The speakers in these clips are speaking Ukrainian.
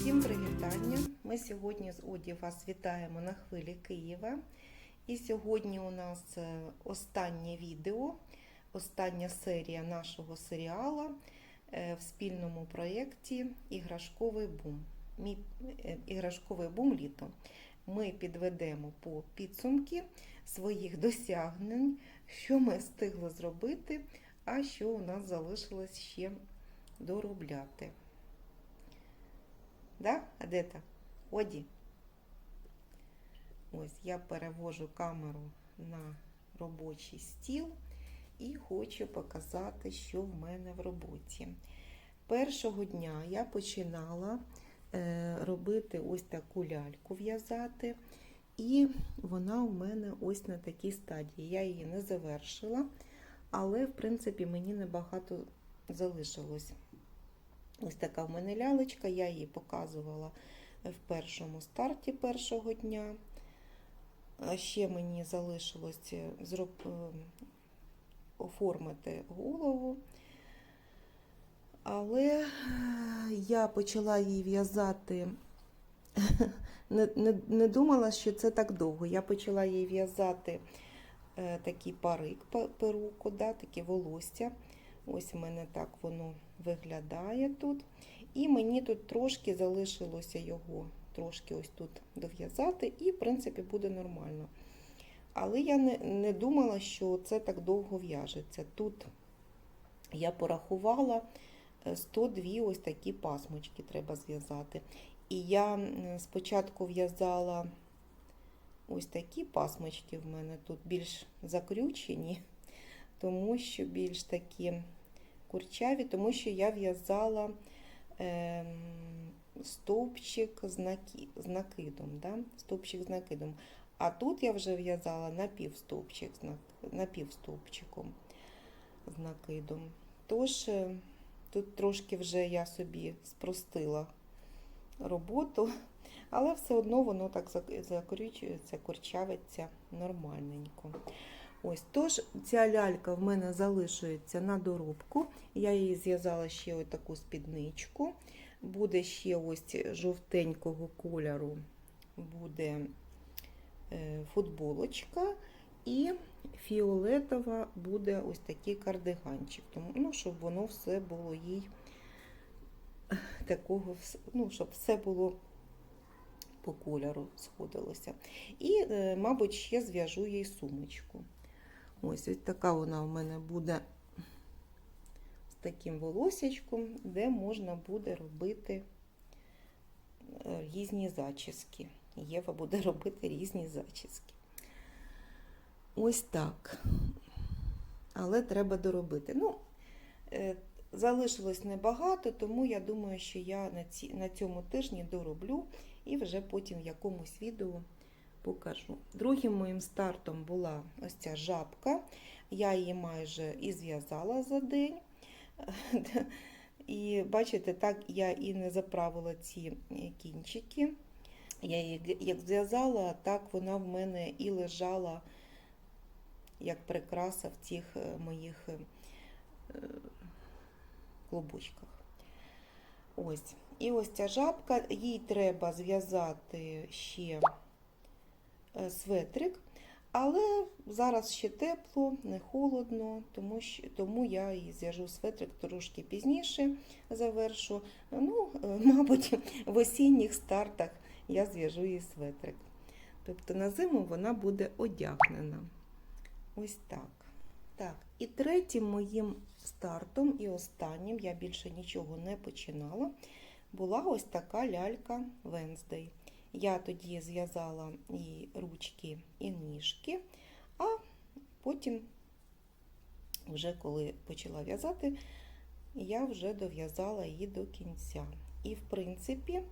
Всім привітання! Ми сьогодні з Оді вас вітаємо на хвилі Києва. І сьогодні у нас е, останнє відео, остання серія нашого серіала е, в спільному проєкті Іграшковий бум. Мій е, іграшковий бум літо. Ми підведемо по підсумки своїх досягнень, що ми встигли зробити, а що у нас залишилось ще доробляти. Да, Адета? Оді. Ось я перевожу камеру на робочий стіл і хочу показати, що в мене в роботі. Першого дня я починала е, робити ось таку ляльку в'язати, і вона у мене ось на такій стадії. Я її не завершила, але, в принципі, мені небагато залишилось. Ось така в мене лялечка, я її показувала в першому старті першого дня. Ще мені залишилось зроб... оформити голову. Але я почала її в'язати, не, не, не думала, що це так довго. Я почала її в'язати е, такий парик, перуку, да, таке волосся. Ось у мене так воно виглядає тут. І мені тут трошки залишилося його трошки ось тут дов'язати, і, в принципі, буде нормально. Але я не, не думала, що це так довго в'яжеться. Тут я порахувала 102 ось такі пасмочки треба зв'язати. І я спочатку в'язала ось такі пасмочки в мене тут більш закрючені, тому що більш такі курчаві, тому що я в'язала е, стовпчик з, наки, з накидом. Да? Стовпчик з накидом. А тут я вже в'язала напівстовпчик напівстовпчиком з накидом. Тож, е, тут трошки вже я собі спростила роботу, але все одно воно так закрючується, корчавиться нормальненько. Ось, Тож, ця лялька в мене залишується на доробку. Я її зв'язала ще ось таку спідничку. Буде ще ось жовтенького кольору буде е, футболочка. І фіолетова буде ось такий кардиганчик. Тому, ну, щоб воно все було їй такого, ну, щоб все було по кольору сходилося. І, е, мабуть, ще зв'яжу їй сумочку. Ось ось така вона у мене буде з таким волосячком, де можна буде робити е, різні зачіски. Єва буде робити різні зачіски. Ось так. Але треба доробити. Ну, е, залишилось небагато, тому я думаю, що я на, на цьому тижні дороблю і вже потім в якомусь відео покажу. Другим моїм стартом була ось ця жабка. Я її майже і зв'язала за день. І бачите, так я і не заправила ці кінчики. Я її як зв'язала, так вона в мене і лежала як прикраса в цих е, моїх е, клубочках. Ось. І ось ця жабка, їй треба зв'язати ще светрик, але зараз ще тепло, не холодно, тому що, тому я і зв'яжу светрик трошки пізніше завершу. Ну, е, Мабуть, в осінніх стартах я зв'яжу її светрик. Тобто на зиму вона буде одягнена. Ось так. Так, І третім моїм стартом і останнім, я більше нічого не починала, була ось така лялька Wednesday. Я тоді зв'язала і ручки, і ніжки, а потім, вже коли почала в'язати, я вже дов'язала її до кінця. І, в принципі,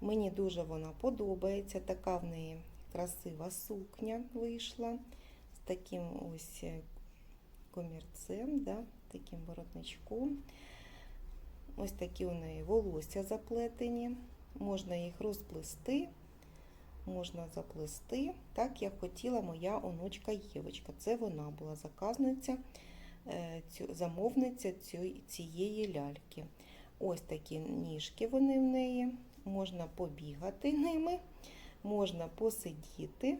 мені дуже вона подобається. Така в неї красива сукня вийшла з таким ось комірцем, да, таким воротничком. Ось такі у неї волосся заплетені можна їх розплести, можна заплести, так як хотіла моя онучка Євочка. Це вона була заказниця, е, замовниця цієї ляльки. Ось такі ніжки вони в неї можна побігати ними, можна посидіти,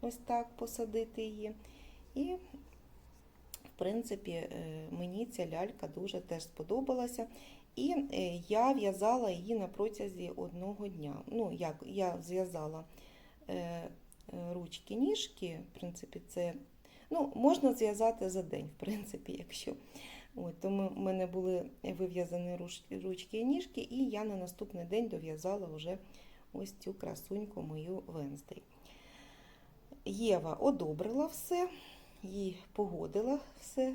ось так посадити її. І, принципі, е, мені ця лялька дуже теж сподобалася. І е, я в'язала її на протязі одного дня. Ну, як я зв'язала е, ручки, ніжки, в принципі, це ну, можна зв'язати за день, в принципі, якщо. От, тому в мене були вив'язані ручки і ніжки, і я на наступний день дов'язала вже ось цю красуньку мою Венздей. Єва одобрила все, їй погодила все,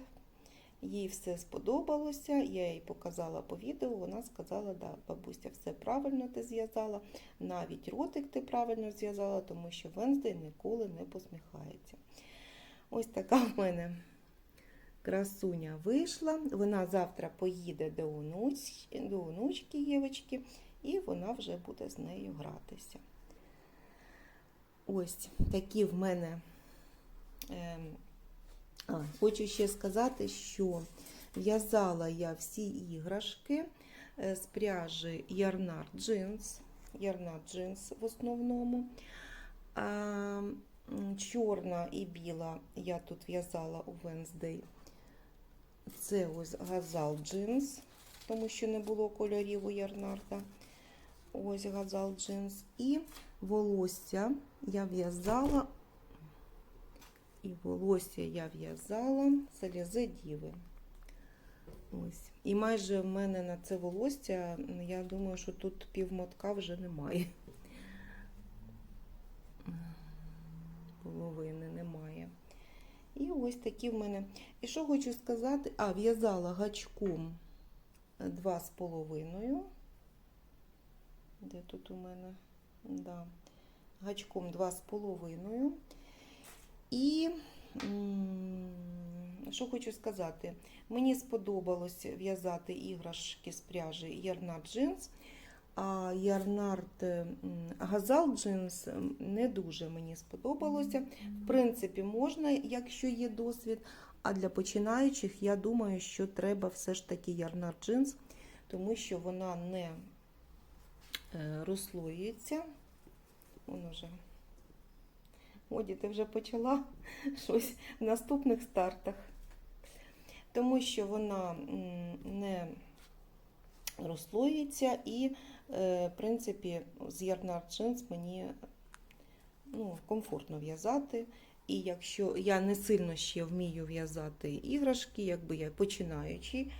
їй все сподобалося. Я їй показала по відео. Вона сказала, да, бабуся, все правильно ти зв'язала, навіть ротик ти правильно зв'язала, тому що Венздей ніколи не посміхається. Ось така в мене красуня вийшла. Вона завтра поїде до, онуч... до онучки Євочки, і вона вже буде з нею гратися. Ось такі в мене. А, хочу ще сказати, що в'язала я всі іграшки е, з пряжі Ярнар Джинс. Ярнар Джинс в основному. А, чорна і біла я тут в'язала у Wednesday. Це ось газал джинс, тому що не було кольорів у Ярнарда. Ось газал джинс. І волосся я в'язала. І волосся я в'язала залізи діви. Ось. І майже в мене на це волосся, я думаю, що тут півмотка вже немає. Половини немає. І ось такі в мене. І що хочу сказати? А, в'язала гачком два з половиною. Де тут у мене? Да. Гачком два з половиною. І що хочу сказати? Мені сподобалось в'язати іграшки з пряжі Ярнард джинс, а Ярнард газал джинс не дуже мені сподобалося. В принципі, можна, якщо є досвід. А для починаючих я думаю, що треба все ж таки Ярнард джинс, тому що вона не е, розслоюється. Воно вже. Оді, ти вже почала щось в наступних стартах. Тому що вона не розслоюється і, е, в принципі, з Ярнард джинс мені ну, комфортно в'язати. І якщо я не сильно ще вмію в'язати іграшки, якби я починаючий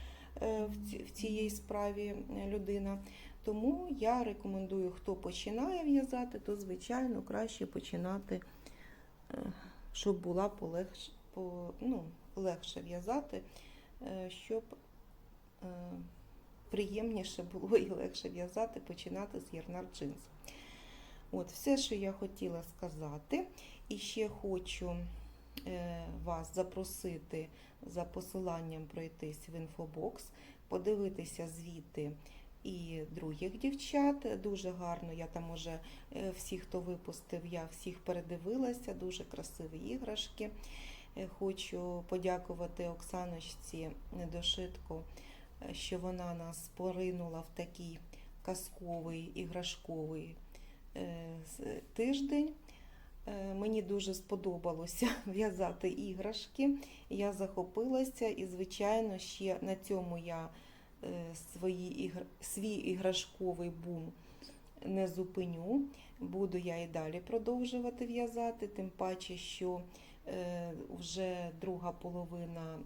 е, в цій справі е, людина, тому я рекомендую, хто починає в'язати, то звичайно краще починати, щоб була полегш, по, ну, легше в'язати, е, щоб е, приємніше було і легше в'язати, починати з Ярнар джинс. От, все, що я хотіла сказати. І ще хочу е, вас запросити за посиланням пройтись в інфобокс, подивитися звіти і других дівчат. Дуже гарно. Я там уже е, всіх, хто випустив, я всіх передивилася, дуже красиві іграшки. Е, Хочу подякувати Оксаночці Недошитко, е, що вона нас поринула в такий казковий іграшковий тиждень. Мені дуже сподобалося в'язати іграшки. Я захопилася і, звичайно, ще на цьому я свої ігр... свій іграшковий бум не зупиню. Буду я і далі продовжувати в'язати, тим паче, що е, вже друга половина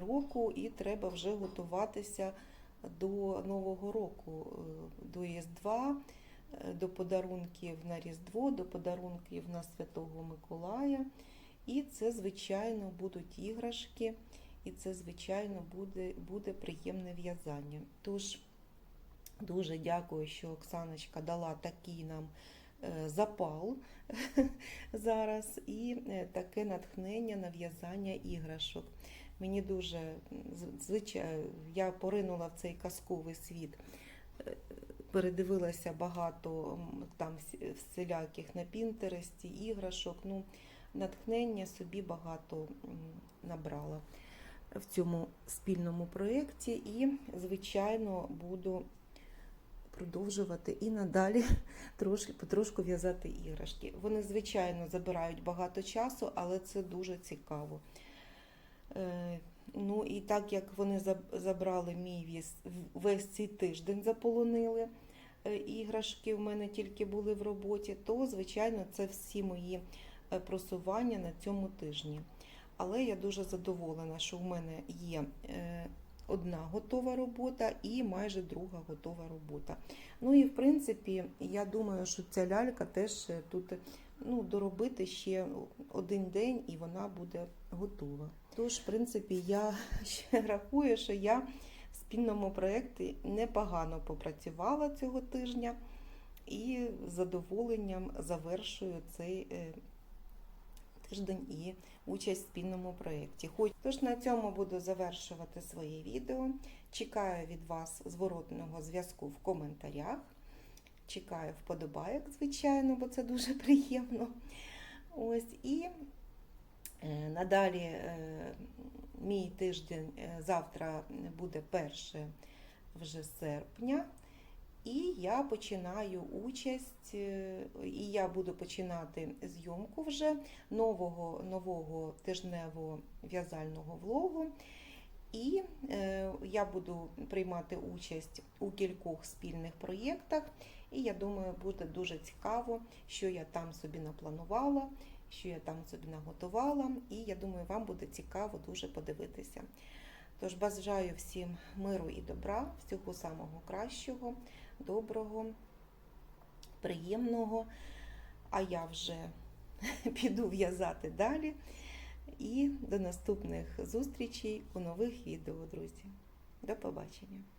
року і треба вже готуватися до Нового року, е, до Різдва е, до подарунків на Різдво, до подарунків на Святого Миколая. І це, звичайно, будуть іграшки, і це, звичайно, буде, буде приємне в'язання. Тож, дуже дякую, що Оксаночка дала такий нам е, запал зараз і е, таке натхнення на в'язання іграшок. Мені дуже звичайно, я поринула в цей казковий світ е, передивилася багато там всіляких на Пінтересті, іграшок. Ну, натхнення собі багато набрала в цьому спільному проєкті і, звичайно, буду продовжувати і надалі трошки, потрошку в'язати іграшки. Вони, звичайно, забирають багато часу, але це дуже цікаво. Е, Ну і так як вони забрали мій весь, цей тиждень, заполонили е, іграшки, в мене тільки були в роботі, то, звичайно, це всі мої е, просування на цьому тижні. Але я дуже задоволена, що в мене є е, одна готова робота і майже друга готова робота. Ну і в принципі, я думаю, що ця лялька теж е, тут ну, доробити ще один день і вона буде готова. Тож, в принципі, я ще рахую, що я в спільному проєкті непогано попрацювала цього тижня і з задоволенням завершую цей е, тиждень і участь в спільному проєкті. Тож на цьому буду завершувати своє відео. Чекаю від вас зворотного зв'язку в коментарях. Чекаю вподобайок, звичайно, бо це дуже приємно. Ось і е, надалі е, мій тиждень е, завтра буде 1 вже серпня. І я починаю участь, е, і я буду починати зйомку вже нового, нового тижневого в'язального влогу. І е, я буду приймати участь у кількох спільних проєктах. І я думаю, буде дуже цікаво, що я там собі напланувала, що я там собі наготувала. І я думаю, вам буде цікаво дуже подивитися. Тож бажаю всім миру і добра, всього самого кращого, доброго, приємного. А я вже піду в'язати далі. І до наступних зустрічей у нових відео, друзі. До побачення!